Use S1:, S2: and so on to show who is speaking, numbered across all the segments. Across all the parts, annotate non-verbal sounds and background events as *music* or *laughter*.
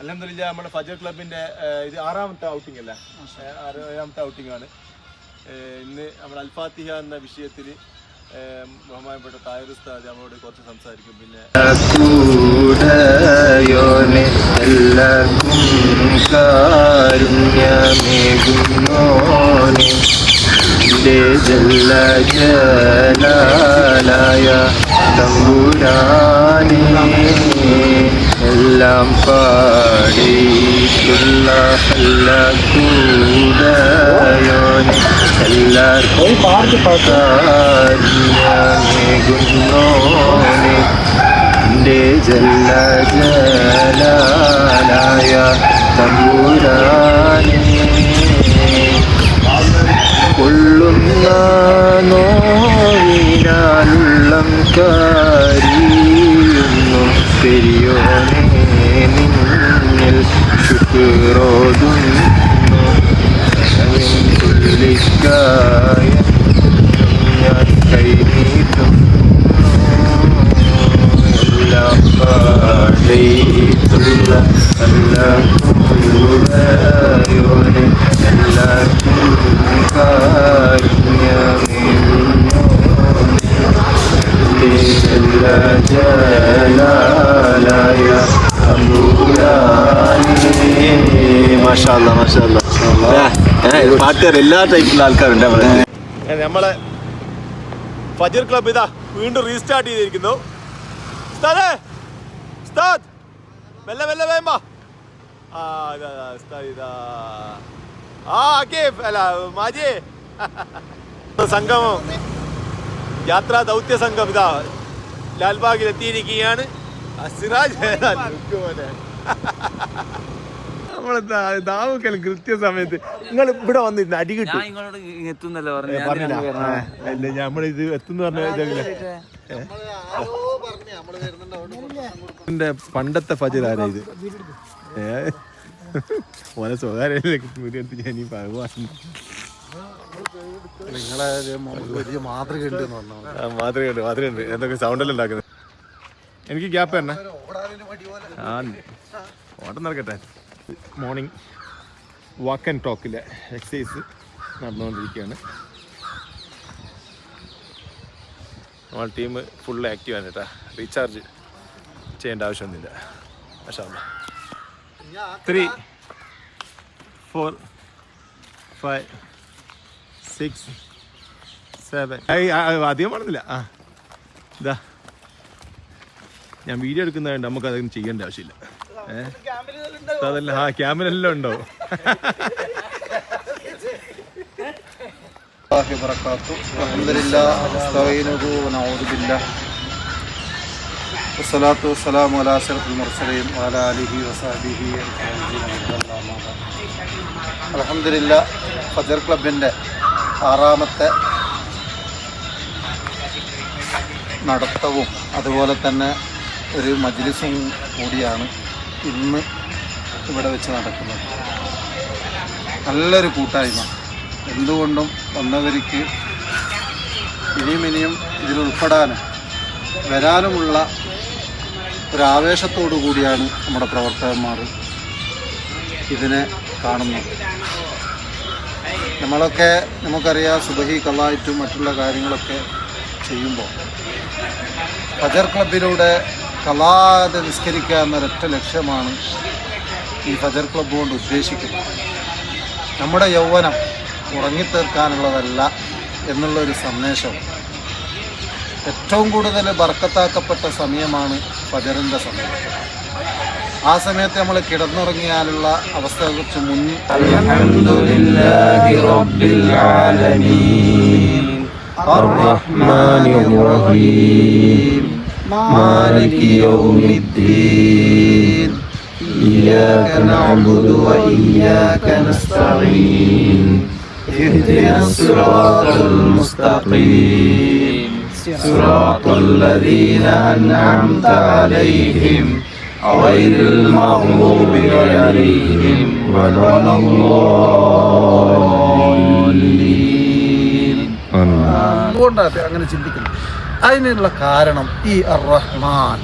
S1: അലഹമില്ല നമ്മുടെ ഫജർ ക്ലബിന്റെ ഇത് ആറാമത്തെ ഔട്ടിംഗ് അല്ലേ? ആറാമത്തെ ഔട്ടിംഗ് ആണ്. ഇന്ന് നമ്മുടെ അൽഫാത്തിഹ എന്ന വിഷയത്തിൽ ബഹുമാനപ്പെട്ട തായൂർ ഉസ്താദ് നമ്മളോട് കുറച്ച് സംസാരിക്കും. പിന്നെ
S2: ജല്ല ജലായ തമ്പുരാനെ എല്ലാം പാടിയിട്ടുള്ള കൂടയോനെ എല്ലാവർക്കും കാരുണ്യമേകുന്നോനെ. എന്റെ ജല്ല ജലാലായ തമ്പുരാനെ. കൊള്ളുന്ന നോവിനാലുള്ളം കാരിയുന്നു പെരിയോനെ. നിന്നിൽ ശുക്രോതുന്നു തുള്ളിക്കായ കൈനീട്ടും എല്ലാം പാടിയിട്ടുള്ള എല്ലാം കൂടെയോനെ പാട്ടുകാർ എല്ലാ ടൈപ്പിലുള്ള ആൾക്കാരുണ്ട് അവിടെ.
S1: നമ്മളെ ഫജർ ക്ലബ് ഇതാ വീണ്ടും റീസ്റ്റാർട്ട് ചെയ്തിരിക്കുന്നു. ഉസ്താദേ ഉസ്താദ് മെല്ലെ മെല്ലെ വേമ്പാ ആ ഇതാ ഇതാ, ഉസ്താദ് ഇതാ. ആ അല്ല മാജിയെ. *laughs* സംഗമം യാത്രാ ദൗത്യ സംഘം ഇതാ. ലാൽബാഗിൽ എത്തിയിരിക്കുകയാണ് സിറാജ് പോലെ. *laughs* നമ്മളെ ദാ- ദാവുക്കലും കൃത്യസമയത്ത് നിങ്ങൾ ഇവിടെ വന്നിരുന്നു അടി കിട്ടും.
S3: എത്തുന്നല്ലോ പറഞ്ഞു?
S1: നമ്മളിത് എത്തുന്ന പറഞ്ഞ പണ്ടത്തെ ഫജിലാണ് ഇത്? ഓനെ മുരിയെടുത്ത് ഞാൻ ഈ ഭഗവാൻ.
S4: നിങ്ങളെ വലിയ മാതൃക ഉണ്ട് എന്ന് പറഞ്ഞാൽ
S1: ആ, മാതൃകയുണ്ട് മാതൃകയുണ്ട്. എന്തൊക്കെ സൗണ്ടല്ല ഉണ്ടാക്കുന്നത്? എനിക്ക് ഗ്യാപ്പ് തന്നെ. ആ ഓട്ടം നടക്കട്ടെ. മോർണിംഗ് വാക്ക് ആൻഡ് ടോക്കിലെ എക്സസൈസ് നടന്നുകൊണ്ടിരിക്കുകയാണ്. നമ്മൾ ടീം ഫുൾ ആക്റ്റീവ് ആണ് കേട്ടോ റീചാർജ് ചെയ്യേണ്ട ആവശ്യമൊന്നുമില്ല. പക്ഷേ three four five six seven അധികം വേണമെന്നില്ല. ആ ഇതാ ഞാൻ വീഡിയോ എടുക്കുന്നതുകൊണ്ട് നമുക്കതൊന്നും ചെയ്യേണ്ട ആവശ്യമില്ല. അതല്ല ആ ക്യാമറ എല്ലാം ഉണ്ടോ
S4: الله وبركاته الحمد لله نستعينه ونعوذ بالله والصلاة والسلام على أشرف المرسلين وعلى آله وصحبه الحمد لله ഫജർ ക്ലബിൻ്റെ ആറാമത്തെ നടത്തവും അതുപോലെ തന്നെ ഒരു മജ്ലിസും കൂടിയാണ് ഇന്ന് ഇവിടെ വെച്ച് നടക്കുന്നത്. നല്ലൊരു കൂട്ടായ്മ. എന്തുകൊണ്ടും വന്നവർക്ക് ഇനിയും ഇനിയും ഇതിൽ ഉൾപ്പെടാനും വരാനുമുള്ള ഒരാവേശത്തോടു കൂടിയാണ് നമ്മുടെ പ്രവർത്തകന്മാർ ഇതിനെ കാണുന്നത്. നമ്മളൊക്കെ നമുക്കറിയാം സുബഹി കലായിട്ടും മറ്റുള്ള കാര്യങ്ങളൊക്കെ ചെയ്യുമ്പോൾ ഫജർ ക്ലബിലൂടെ കലാതെ നിസ്കരിക്കുക എന്നൊരൊറ്റ ലക്ഷ്യമാണ് ഈ ഫജർ ക്ലബ്ബ് കൊണ്ട് ഉദ്ദേശിക്കുന്നത് നമ്മുടെ യൗവനം ഉറങ്ങിത്തീർക്കാനുള്ളതല്ല എന്നുള്ളൊരു സന്ദേശം ഏറ്റവും കൂടുതൽ ബർക്കത്താക്കപ്പെട്ട സമയമാണ് ഫജറിൻ്റെ സമയം ആ സമയത്ത് നമ്മൾ കിടന്നുറങ്ങിയാലുള്ള അവസ്ഥയെക്കുറിച്ച് മുൻ
S2: الحمد لله رب العالمين الرحمن الرحيم مالك يوم الدين إياك نعبد وإياك نستعين اهدنا الصراط المستقيم صراط الذين أنعمت عليهم غير المغضوب عليهم ولا الضالين
S4: എന്തുകൊണ്ടാണ് അങ്ങനെ ചിന്തിക്കുന്നത് അതിനുള്ള കാരണം ഈ അർ റഹ്മാൻ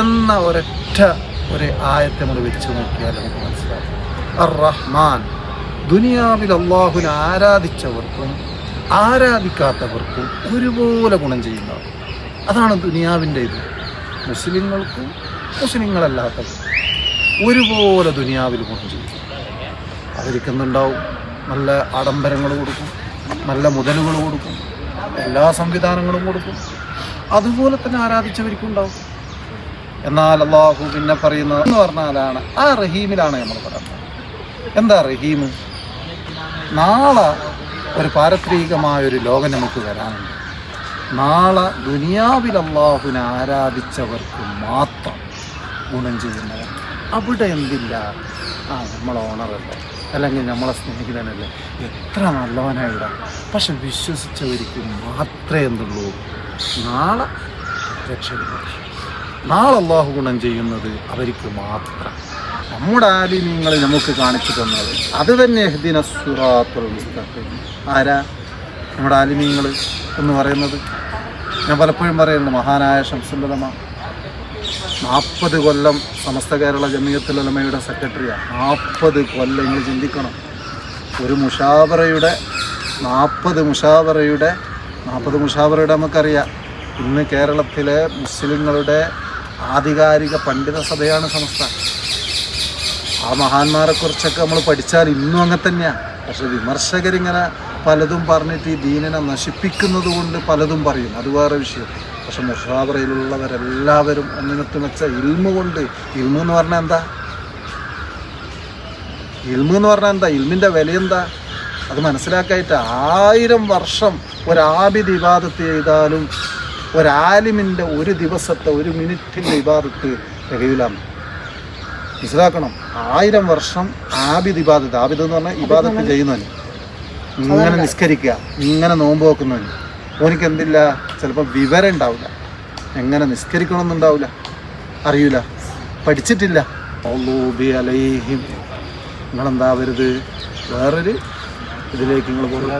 S4: എന്ന ഒരൊറ്റ ഒരു ആയത്തെ നമ്മൾ വെച്ച് നോക്കിയാൽ നമുക്ക് മനസ്സിലാവും. അർ റഹ്മാൻ ദുനിയാവിൽ അള്ളാഹുവിനെ ആരാധിച്ചവർക്കും ആരാധിക്കാത്തവർക്കും ഒരുപോലെ ഗുണം ചെയ്യുന്നവർ അതാണ് ദുനിയാവിന്റെ ഇത്. മുസ്ലിങ്ങൾക്കും മുസ്ലിങ്ങളല്ലാത്തവർക്കും ഒരുപോലെ ദുനിയാവിൽ ഗുണം ചെയ്യും. അവരിക്കുന്നുണ്ടാവും നല്ല ആഡംബരങ്ങൾ കൊടുക്കും നല്ല മുതലുകൾ കൊടുക്കും എല്ലാ സംവിധാനങ്ങളും കൊടുക്കും. അതുപോലെ തന്നെ ആരാധിച്ചവർക്കുണ്ടാവും. എന്നാൽ അള്ളാഹു പിന്നെ പറയുന്നത് എന്ന് പറഞ്ഞാലാണ് ആ റഹീമിലാണ് നമ്മൾ പറയുന്നത്. എന്താ റഹീം നാളെ ഒരു പാരത്രികമായ ഒരു ലോകം നമുക്ക് വരാനുണ്ട്. നാളെ ദുനിയാവിൽ അള്ളാഹുവിനെ ആരാധിച്ചവർക്ക് മാത്രം ഗുണം ചെയ്യുന്നവർ. അവിടെ എന്തില്ല? ആ നമ്മളെ ഓണറല്ലേ അല്ലെങ്കിൽ നമ്മളെ സ്നേഹിതനല്ലേ? എത്ര നല്ലവനായിടാം പക്ഷെ വിശ്വസിച്ചവർക്ക് മാത്രമേ എന്തുള്ളൂ. നാളെ രക്ഷപ്പെടും നാളെ അള്ളാഹു ഗുണം ചെയ്യുന്നത് അവർക്ക് മാത്രം. നമ്മുടെ ആലിന്യങ്ങൾ നമുക്ക് കാണിച്ചു തന്നത്. അത് തന്നെ ഹദിന സുറാത്തുൽ മുസ്തഖീം. ആരാ നമ്മുടെ ആലിമീങ്ങൾ എന്ന് പറയുന്നത്? ഞാൻ പലപ്പോഴും പറയുന്നുണ്ട് മഹാനായ ഷംസുല്ലമ നാൽപ്പത് കൊല്ലം സമസ്ത കേരള ജമിയത്തുലമയുടെ സെക്രട്ടറിയാണ് നാൽപ്പത് കൊല്ലം നിങ്ങൾ ചിന്തിക്കണം. ഒരു മുഷാവറയുടെ നാൽപ്പത് മുഷാവറയുടെ നാൽപ്പത് മുഷാവറയുടെ നമുക്കറിയാം. ഇന്ന് കേരളത്തിലെ മുസ്ലിങ്ങളുടെ ആധികാരിക പണ്ഡിത സഭയാണ് സമസ്ത. ആ മഹാന്മാരെക്കുറിച്ചൊക്കെ നമ്മൾ പഠിച്ചാൽ ഇന്നും അങ്ങനെ തന്നെയാണ് പക്ഷെ വിമർശകരിങ്ങനെ പലതും പറഞ്ഞിട്ട് ഈ ദീനിനെ നശിപ്പിക്കുന്നത് കൊണ്ട് പലതും പറയും. അത് വേറെ വിഷയം. പക്ഷെ മുഷാബറയിലുള്ളവരെല്ലാവരും ഒന്നിനത്ത് വെച്ച ഇൽമ കൊണ്ട് ഇൽമ എന്ന് പറഞ്ഞാൽ എന്താ? ഇൽമ എന്ന് പറഞ്ഞാൽ എന്താ? ഇൽമിന്റെ വില എന്താ അത് മനസ്സിലാക്കായിട്ട് ആയിരം വർഷം ഒരാബിദ് ഇബാദത്ത് ചെയ്താലും ഒരാലിമിന്റെ ഒരു ദിവസത്തെ ഒരു മിനിറ്റിന്റെ ഇബാദത്ത് തികയിലാണ് മനസ്സിലാക്കണം. ആയിരം വർഷം ആബിദ് ഇബാദത്ത്. ആബിദ് എന്ന് പറഞ്ഞാൽ ഇബാദത്ത് ചെയ്യുന്നവന്. ഇങ്ങനെ നിസ്കരിക്കുക. ഇങ്ങനെ നോമ്പ് വെക്കുന്നവന്. ഓനിക്ക് എന്തില്ല ചിലപ്പോൾ വിവരം ഉണ്ടാവില്ല എങ്ങനെ നിസ്കരിക്കണമെന്നുണ്ടാവില്ല അറിയില്ല പഠിച്ചിട്ടില്ല. ഔലൂബി അലൈഹിം. നിങ്ങളെന്താവരുത്? വേറൊരു ഇതിലേക്ക് നിങ്ങൾ പോകും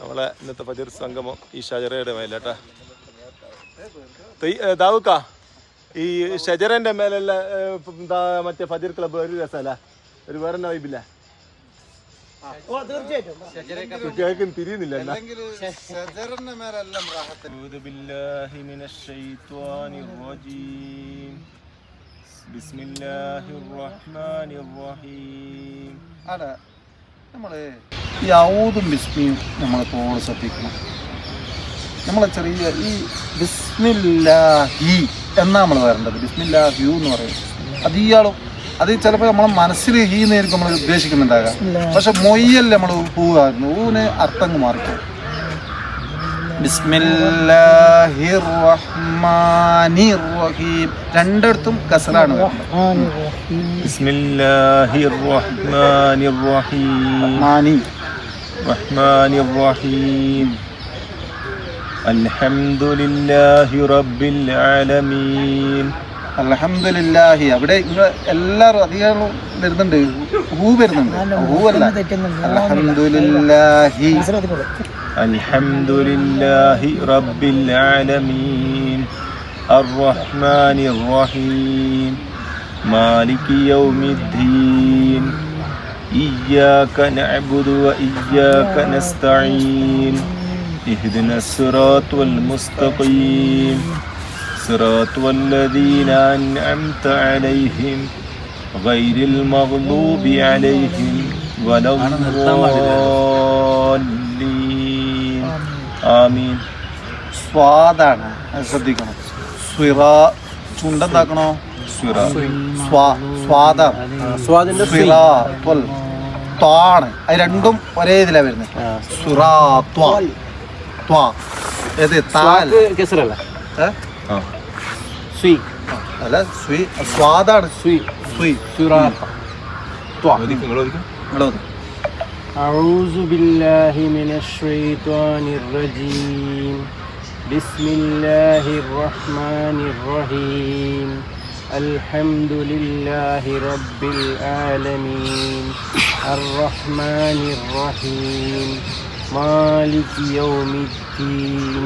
S1: നമ്മളെ ഇന്നത്തെ പതിർ സംഗമം ഈ ഷജറയുടെ മേലേട്ടാ ദാവുക്ക. ഈ ഷജറന്റെ മേലല്ല എന്താ മറ്റേ ഫതിർ ക്ലബ്ബ് ഒരു രസമല്ല ഒരു വേറെ വൈബില്ല
S4: ഓ നമ്മളെ ശ്രദ്ധിക്കണം. നമ്മളെ ചെറിയ ഈ ബിസ്മില്ലാഹി എന്നാ നമ്മൾ വരേണ്ടത് ബിസ്മില്ലാഹിയു എന്ന് പറയും. അത് ഇയാളും അത് ചിലപ്പോൾ നമ്മളെ മനസ്സിൽ ഈ നേരിട്ട് നമ്മൾ ഉദ്ദേശിക്കുന്നുണ്ടാകാം. പക്ഷെ മൊയ്യല്ലേ നമ്മൾ പോവുകയായിരുന്നു. പൂവിന് അർത്ഥങ്ങ് മാറിക്കും രണ്ടിടത്തും കസലാണ് അലഹമുല്ലാഹി
S1: റബ്ബിൽ ആലമീൻ. الرحمن الرحيم
S4: റഹ്മാനി
S1: الرحمن الرحيم الحمد لله رب العالمين
S4: അൽഹംദുലില്ലാഹി അവിടെ നിങ്ങൾ എല്ലാവരും അധികം വരുന്നുണ്ട് ഹൂ വരുന്നുണ്ട് ഹൂ അല്ല അൽഹംദുലില്ലാഹി
S1: الحمد لله رب العالمين الرحمن الرحيم مالك يوم الدين إياك نعبد وإياك نستعين اهدنا الصراط المستقيم صراط الذين أنعمت عليهم غير المغضوب عليهم ولا الضالين آمين
S4: സ്വാദാണ് അത് ശ്രദ്ധിക്കണം സ്വിറ ചുണ്ടെന്താക്കണോ
S1: സുറ
S4: സ്വാ സ്വാദാണ് സ്വിറ ത്വൽ ത്വാണ് അത് രണ്ടും ഒരേ ഇതിലാണ് വരുന്നത് സുറാ ത്വാ ത്വാ ഏത് താൽ ഏ?
S1: ആ
S4: അല്ല സ്വി സ്വാദാണ് സ്വി സ്വി സുറാ ത്വാ
S1: നിങ്ങളോദിക്കും
S4: ഇങ്ങോട്ട് വന്ന്.
S2: أعوذ بالله من الشيطان الرجيم بسم الله الرحمن الرحيم الحمد لله رب العالمين الرحمن الرحيم مالك يوم الدين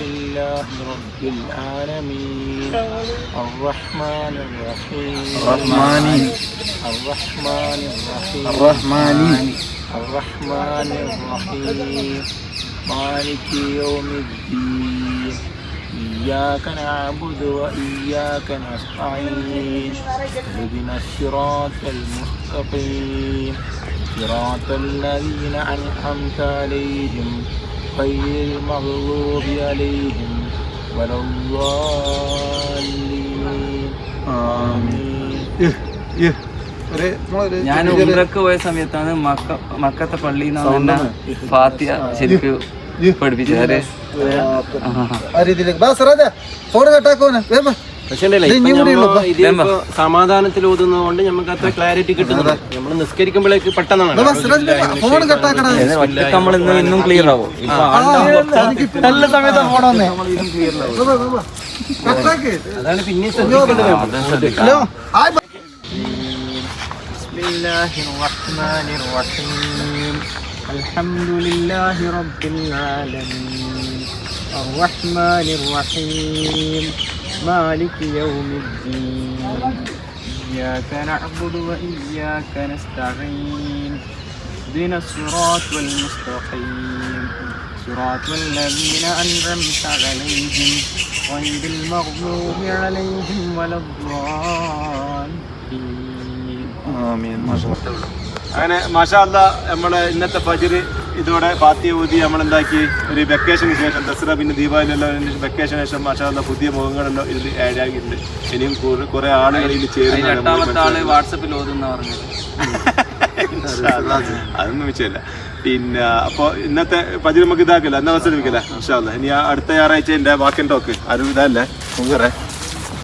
S2: لله رب العالمين. الرحمن الرحيم.
S4: الرحمن
S2: الرحمن الرحيم.
S4: الرحمن
S2: الرحمن الرحيم. مالك يوم الدين إياك نعبد وإياك نستعين اهدنا الصراط المستقيم صراط الذين أنعمت عليهم غير المغضوب عليهم ولا الضالين آمين
S4: ഒരു നമ്മളൊരു
S5: ഞാൻ
S4: ചെറിയൊരു-
S5: ഉമ്രക്ക് പോയ സമയത്താണ് മക്ക മക്കത്തെ പള്ളിയിൽ നിന്ന് ഫാത്തിയ ശരിക്കും പഠിപ്പിച്ചത് അതെ ആ,
S4: ആ രീതിയിലേക്ക് ബാ സിറാജ ഫോൺ കട്ടാക്കോനെ വേഗം വാ.
S2: പക്ഷേ ഉണ്ടല്ലോ,
S4: ഇത്
S2: ഇപ്പൊ
S4: ഇനിയും കൂടി
S2: ഞമ്മ
S4: ഉള്ളൂ.
S2: ഇതിപ്പോ സമാധാനത്തിൽ ഓതുന്നതുകൊണ്ട് നമുക്ക് അത്ര ക്ലാരിറ്റി കിട്ടുന്നുണ്ട് നമ്മൾ നിസ്കരിക്കുമ്പോഴേക്ക് പെട്ടെന്നാണ്
S4: ബാ, സിറാജ് ബാ, ഫോൺ കട്ടാക്കടാ
S5: ഇതിന് ഒറ്റയ്ക്ക് നമ്മൾ ഇന്ന് ഇന്നും ക്ലിയർ ആവും ഇപ്പൊ
S4: ആ, നല്ല സമയത്ത് ഫോൺ വന്നേ കട്ടാക്ക്
S2: അതാണ് പിന്നെ ശ്രദ്ധിക്കേണ്ടത്
S4: ഹലോ ഹായ്
S2: بسم الله الرحمن الرحيم الحمد لله رب العالمين الرحمن الرحيم مالك يوم الدين إياك نعبد وإياك نستعين اهدنا الصراط المستقيم صراط الذين أنعمت عليهم غير المغضوب عليهم ولا الضالين
S1: അങ്ങനെ മാഷാല്ല നമ്മളെ ഇന്നത്തെ ഫജിർ ഇതോടെ പാത്തിയ ഊതി നമ്മളെന്താക്കി? ഒരു വെക്കേഷന് ശേഷം ദസറ പിന്നെ ദീപാവലി എല്ലാം വെക്കേഷന് ശേഷം മാഷാല്ല പുതിയ മുഖങ്ങളെല്ലാം ഇതിൽ ആഡ് ആക്കിയിട്ടുണ്ട്. ഇനിയും കുറെ- കുറെ ആളുകൾ ഇതിൽ
S5: ചേരുന്ന വാട്സപ്പിൽ ഓതുന്ന പറഞ്ഞു
S1: അതൊന്നും വിഷയമില്ല പിന്നെ അപ്പോൾ ഇന്നത്തെ പതി നമുക്ക് ഇതാക്കില്ല എന്നാ അവസരം വെക്കില്ല ഇൻഷാല്ല ഇനി അടുത്ത ഞായറാഴ്ച എന്റെ വാക്കൻ ടോക്ക്. ആരും ഇതല്ലേ മുഖറേ